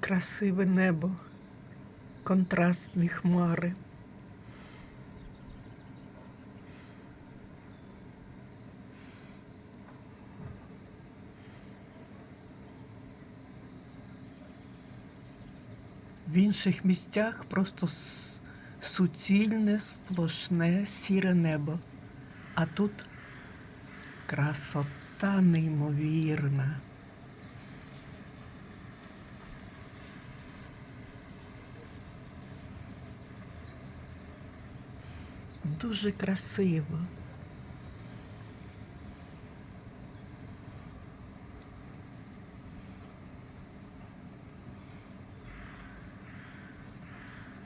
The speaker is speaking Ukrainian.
красиве небо, контрастні хмари. В інших місцях просто суцільне, сплошне, сіре небо. А тут красота неймовірна. Дуже красиво.